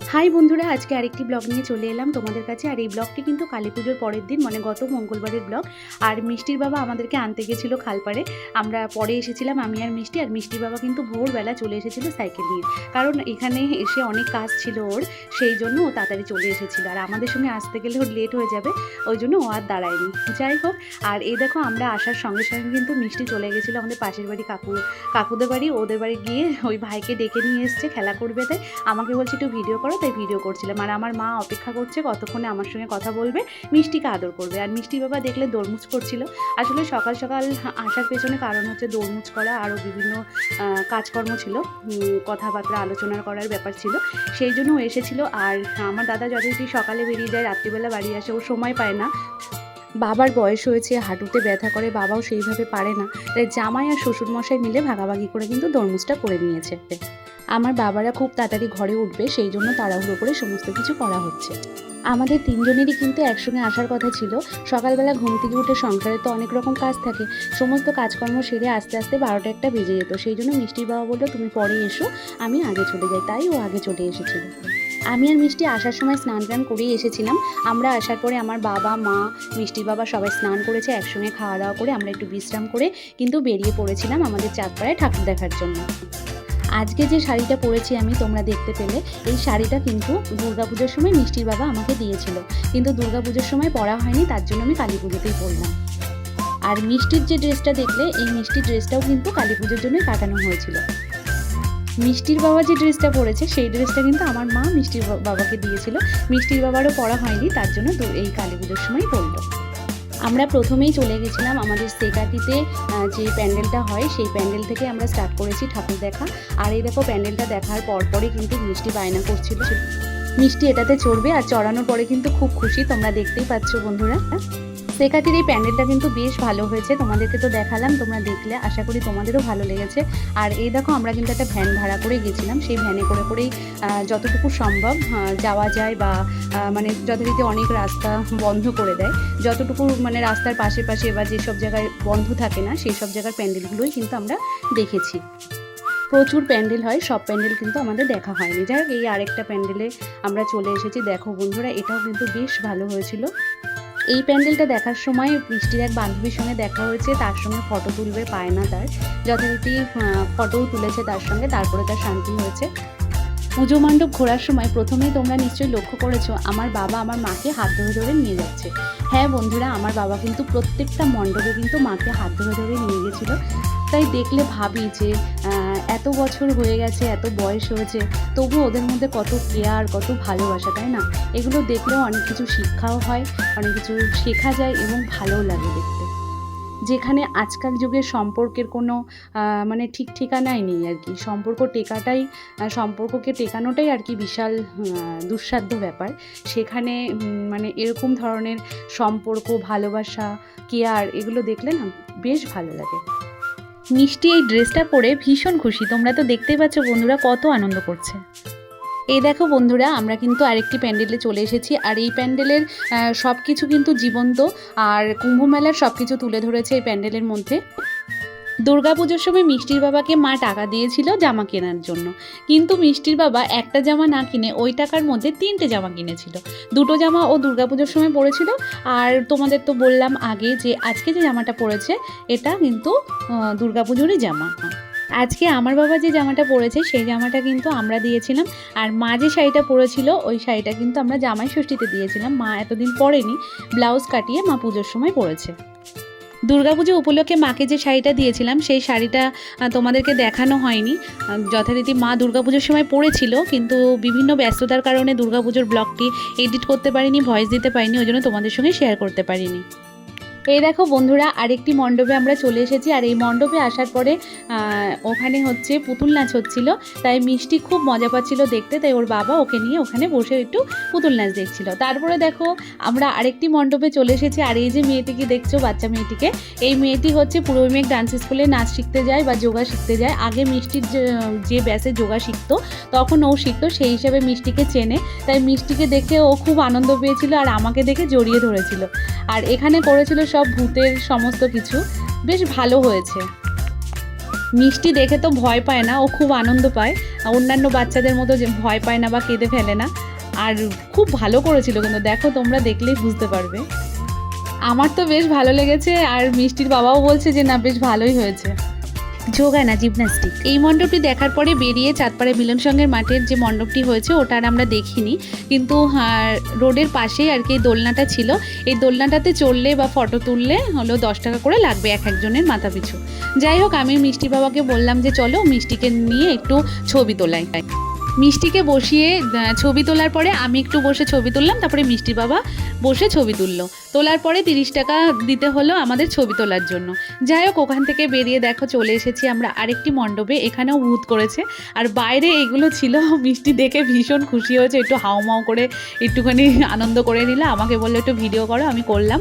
High বন্ধুরা, আজকে আরেকটি ব্লগ নিয়ে চলে এলাম তোমাদের কাছে। আর এই ব্লগটি কিন্তু কালী পুজোর পরের দিন মানে গত মঙ্গলবারের ব্লগ। আর মিষ্টির বাবা আমাদেরকে আনতে গেছিল খালপাড়ে। আমরা পরে এসেছিলাম, আমি আর মিষ্টি। আর মিষ্টির বাবা কিন্তু ভোরবেলা চলে এসেছিল সাইকেল নিয়ে। কারণ এখানে এসে অনেক কাজ ছিল ওর, সেই জন্য ও তাড়াতাড়ি চলে এসেছিল। আর আমাদের সঙ্গে আসতে গেলে ওর লেট হয়ে যাবে, ওই জন্য ও আর দাঁড়ায়নি। যাই হোক, আর এই দেখো আমরা আসার সঙ্গে সঙ্গে কিন্তু মিষ্টি চলে গেছিল আমাদের পাশের বাড়ি কাকু, কাকুদের বাড়ি। ওদের বাড়ি গিয়ে ওই ভাইকে ডেকে নিয়ে এসছে, খেলা করবে তাই। আমাকে বলছে একটু ভিডিও করো। তাই ভিডিও করছিলাম। আর আমার মা অপেক্ষা করছে কতক্ষণে আমার সঙ্গে কথা বলবে, মিষ্টিকে আদর করবে। আর মিষ্টি বাবা দেখলে দোরমুচ করছিল। আসলে সকাল সকাল আসার পেছনে কারণ হচ্ছে দোরমুচ করা আরও বিভিন্ন কাজকর্ম ছিল। কথাবার্তা আলোচনা করার ব্যাপার ছিল। সেই জন্য এসেছিল। আর আমার দাদা যথারীতি সকালে বেরিয়ে যায়, রাত্রিবেলা বাড়ি আসে। ও সময় পায় না। বাবার বয়স হয়েছে, হাঁটুতে ব্যথা করে, বাবাও সেইভাবে পারে না। তাই জামাই আর শ্বশুরমশাই মিলে ভাগাভাগি করে কিন্তু তরমুজটা করে নিয়েছে। আমার বাবারা খুব তাড়াতাড়ি ঘরে উঠবে, সেই জন্য তাড়াহুড়ো করে সমস্ত কিছু করা হচ্ছে। আমাদের তিনজনেরই কিন্তু একসঙ্গে আসার কথা ছিল। সকালবেলা ঘুম থেকে উঠে সংসারে তো অনেক রকম কাজ থাকে। সমস্ত কাজকর্ম সেরে আস্তে আস্তে বারোটা একটা বেজে যেত। সেই জন্য মিষ্টির বাবা বলল, তুমি পরে এসো, আমি আগে চলে যাই। তাই ও আগে চলে এসেছিল। আমি আর মিষ্টি আসার সময় স্নান টান করেই এসেছিলাম। আমরা আসার পরে আমার বাবা, মা, মিষ্টির বাবা সবাই স্নান করেছে, একসঙ্গে খাওয়া দাওয়া করে আমরা একটু বিশ্রাম করে কিন্তু বেরিয়ে পড়েছিলাম আমাদের চাঁদপাড়ায় ঠাকুর দেখার জন্য। আজকে যে শাড়িটা পরেছি আমি, তোমরা দেখতে পেলে, এই শাড়িটা কিন্তু দুর্গাপুজোর সময় মিষ্টির বাবা আমাকে দিয়েছিল। কিন্তু দুর্গাপুজোর সময় পরা হয়নি, তার জন্য আমি কালী পুজোতেই পরলাম। আর মিষ্টির যে ড্রেসটা দেখলে, এই মিষ্টির ড্রেসটাও কিন্তু কালী পুজোর জন্যই কাটানো হয়েছিল। মিষ্টির বাবা যে ড্রেসটা পরেছে, সেই ড্রেসটা কিন্তু আমার মা মিষ্টির বাবাকে দিয়েছিল। মিষ্টির বাবারও পরা হয়নি, তার জন্য এই কালী পুজোর সময় পরলো। আমরা প্রথমেই চলে গেছিলাম আমাদের সেকাটিতে আহ, যে প্যান্ডেলটা হয় সেই প্যান্ডেল থেকে আমরা স্টার্ট করেছি ঠাকুর দেখা। আর এই দেখো প্যান্ডেলটা দেখার পরপরই কিন্তু মিষ্টি বায়না করছিল। মিষ্টি এটাতে চড়বে আর চড়ানোর পরে কিন্তু খুব খুশি তোমরা দেখতেই পাচ্ছ বন্ধুরা। সেকাটির এই প্যান্ডেলটা কিন্তু বেশ ভালো হয়েছে। তোমাদেরকে তো দেখালাম, তোমরা দেখলে, আশা করি তোমাদেরও ভালো লেগেছে। আর এই দেখো, আমরা কিন্তু একটা ভ্যান ভাড়া করে গেছিলাম। সেই ভ্যানে করে করেই যতটুকু সম্ভব যাওয়া যায় বা মানে যথারীতি অনেক রাস্তা বন্ধ করে দেয়। যতটুকু মানে রাস্তার পাশে পাশে বা যেসব জায়গায় বন্ধ থাকে না সেই সব জায়গার প্যান্ডেলগুলোই কিন্তু আমরা দেখেছি। প্রচুর প্যান্ডেল হয়, সব প্যান্ডেল কিন্তু আমাদের দেখা হয়নি। যাই হোক, এই আরেকটা প্যান্ডেলে আমরা চলে এসেছি। দেখো বন্ধুরা, এটাও কিন্তু বেশ ভালো হয়েছিল। এই প্যান্ডেলটা দেখার সময় বৃষ্টির এক বান্ধবীর সঙ্গে দেখা হয়েছে, তার সঙ্গে ফটো তুলবে পায় না তার। যথারীতি ফটোও তুলেছে তার সঙ্গে, তারপরে তার শান্তি হয়েছে। পুজো মণ্ডপ ঘোরার সময় প্রথমেই তোমরা নিশ্চয়ই লক্ষ্য করেছ, আমার বাবা আমার মাকে হাত ধরে ধরে নিয়ে যাচ্ছে। হ্যাঁ বন্ধুরা, আমার বাবা কিন্তু প্রত্যেকটা মণ্ডপে কিন্তু মাকে হাত ধরে ধরে নিয়ে গেছিল। তাই দেখলে ভাবি যে এত বছর হয়ে গেছে, এত বয়স হয়েছে, তবু ওদের মধ্যে কত কেয়ার কত ভালোবাসা, তাই না? এগুলো দেখলেও অনেক কিছু শিক্ষাও হয়, অনেক কিছু শেখা যায় এবং ভালোও লাগে দেখতে। যেখানে আজকাল যুগের সম্পর্কের কোনো মানে ঠিক ঠিকানাই নেই আর কি। সম্পর্ক টেকাটাই সম্পর্ককে টেকানোটাই আর কি বিশাল দুঃসাধ্য ব্যাপার। সেখানে মানে এরকম ধরনের সম্পর্ক, ভালোবাসা কেয়ার এগুলো দেখলে না বেশ ভালো লাগে। মিষ্টি এই ড্রেসটা পরে ভীষণ খুশি। তোমরা তো দেখতেই পাচ্ছ বন্ধুরা কত আনন্দ করছে। এই দেখো বন্ধুরা, আমরা কিন্তু আরেকটি প্যান্ডেলে চলে এসেছি আর এই প্যান্ডেলের সব কিছু কিন্তু জীবন্ত আর কুম্ভমেলার সব কিছু তুলে ধরেছে এই প্যান্ডেলের মধ্যে। দুর্গাপুজোর সময় মিষ্টির বাবাকে মা টাকা দিয়েছিল জামা কেনার জন্য। কিন্তু মিষ্টির বাবা একটা জামা না কিনে ওই টাকার মধ্যে তিনটে জামা কিনেছিল। দুটো জামা ও দুর্গাপুজোর সময় পরেছিল আর তোমাদের তো বললাম আগে যে আজকে যে জামাটা পরেছে এটা কিন্তু দুর্গাপুজোরই জামা। আজকে আমার বাবা যে জামাটা পরেছে সেই জামাটা কিন্তু আমরা দিয়েছিলাম। আর মা যে শাড়িটা পরেছিল, ওই শাড়িটা কিন্তু আমরা জামাই ষষ্ঠীতে দিয়েছিলাম। মা এতদিন পরেনি, ব্লাউজ কাটিয়ে মা পুজোর সময় পরেছে দুর্গাপুজো উপলক্ষে মাকে যে শাড়িটা দিয়েছিলাম, সেই শাড়িটা তোমাদেরকে দেখানো হয়নি। যথারীতি মা দুর্গাপুজোর সময় পড়েছিল কিন্তু বিভিন্ন ব্যস্ততার কারণে দুর্গাপুজোর ব্লগটি এডিট করতে পারিনি, ভয়েস দিতে পারিনি, ওই জন্য তোমাদের সঙ্গে শেয়ার করতে পারিনি। এই দেখো বন্ধুরা, আরেকটি মণ্ডপে আমরা চলে এসেছি। আর এই মণ্ডপে আসার পরে ওখানে হচ্ছে পুতুল নাচ হচ্ছিল। তাই মিষ্টি খুব মজা পাচ্ছিল দেখতে। তাই ওর বাবা ওকে নিয়ে ওখানে বসে একটু পুতুল নাচ দেখছিল। তারপরে দেখো, আমরা আরেকটি মণ্ডপে চলে এসেছি। আর এই যে মেয়েটিকে দেখছ, বাচ্চা মেয়েটিকে? এই মেয়েটি হচ্ছে পূর্ব মেঘ ডান্স স্কুলে নাচ শিখতে যায় বা যোগা শিখতে যায়। আগে মিষ্টির যে- ব্যাসে যোগা শিখতো, তখন ও শিখতো, সেই হিসাবে মিষ্টিকে চেনে। তাই মিষ্টিকে দেখে ও খুব আনন্দ পেয়েছিল আর আমাকে দেখে জড়িয়ে ধরেছিল। আর এখানে করেছিল সব ভূতের সমস্ত কিছু। বেশ ভালো হয়েছে। মিষ্টি দেখে তো ভয় পায় না, ও খুব আনন্দ পায়। অন্যান্য বাচ্চাদের মতো যে ভয় পায় না বা কেঁদে ফেলে না। আর খুব ভালো করেছিল কিন্তু, দেখো তোমরা দেখলেই বুঝতে পারবে। আমার তো বেশ ভালো লেগেছে, আর মিষ্টির বাবাও বলছে যে, না, বেশ ভালোই হয়েছে। যোগা না জিমন্যাস্টিক। এই মণ্ডপটি দেখার পরে বেরিয়ে চাঁদপাড়া মিলন সঙ্গের মাঠের যে মণ্ডপটি হয়েছে ওটা আর আমরা দেখিনি। কিন্তু হ্যাঁ, রোডের পাশেই আর কি এই দোলনাটা ছিল। এই দোলনাটাতে চললে বা ফটো তুললে হলো দশ টাকা করে লাগবে এক একজনের মাথা পিছু। যাই হোক আমি মিষ্টি বাবাকে বললাম যে চলো মিষ্টিকে নিয়ে একটু ছবি তোলাই। মিষ্টিকে বসিয়ে ছবি তোলার পরে আমি একটু বসে ছবি তুললাম, তারপরে মিষ্টি বাবা বসে ছবি তুললো। তোলার পরে তিরিশ টাকা দিতে হলো আমাদের ছবি তোলার জন্য। যাই হোক, ওখান থেকে বেরিয়ে দেখো চলে এসেছি আমরা আরেকটি মণ্ডপে, এখানেও ভূত করেছে। আর বাইরে এগুলো ছিল, মিষ্টি দেখে ভীষণ খুশি হয়েছে, একটু হাউমাউ করে একটুখানি আনন্দ করে নিলে, আমাকে বলল, একটু ভিডিও করো, আমি করলাম।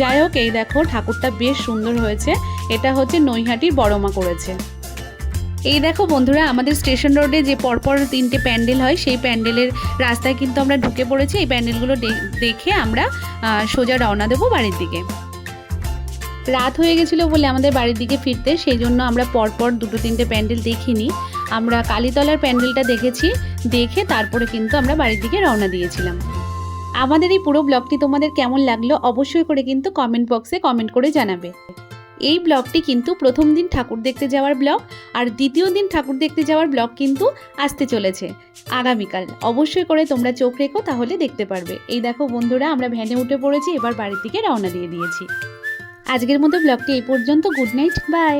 যাই হোক, এই দেখো, ঠাকুরটা বেশ সুন্দর হয়েছে। এটা হচ্ছে নৈহাটির বড়মা করেছে। এই দেখো বন্ধুরা, আমাদের স্টেশন রোডে যে পরপর তিনটে প্যান্ডেল হয়, সেই প্যান্ডেলের রাস্তায় কিন্তু আমরা ঢুকে পড়েছি। এই প্যান্ডেলগুলো দেখে আমরা সোজা রওনা দেবো বাড়ির দিকে। রাত হয়ে গেছিল বলে আমাদের বাড়ির দিকে ফিরতে, সেই জন্য আমরা পরপর দুটো তিনটে প্যান্ডেল দেখিনি। আমরা কালীতলার প্যান্ডেলটা দেখেছি, দেখে তারপরে কিন্তু আমরা বাড়ির দিকে রওনা দিয়েছিলাম। আমাদের এই পুরো ব্লগটি তোমাদের কেমন লাগল অবশ্যই করে কিন্তু কমেন্ট বক্সে কমেন্ট করে জানাবে। এই ব্লগটি কিন্তু প্রথম দিন ঠাকুর দেখতে যাওয়ার ব্লগ, আর দ্বিতীয় দিন ঠাকুর দেখতে যাওয়ার ব্লগ কিন্তু আসতে চলেছে। আগামীকাল অবশ্যই করে তোমরা চোখ রেখো, তাহলে দেখতে পারবে। এই দেখো বন্ধুরা, আমরা ভ্যানে উঠে পড়েছি, এবার বাড়ির দিকে রওনা দিয়ে দিয়েছি। আজকের মতো ব্লগটি এই পর্যন্ত। Good night, bye.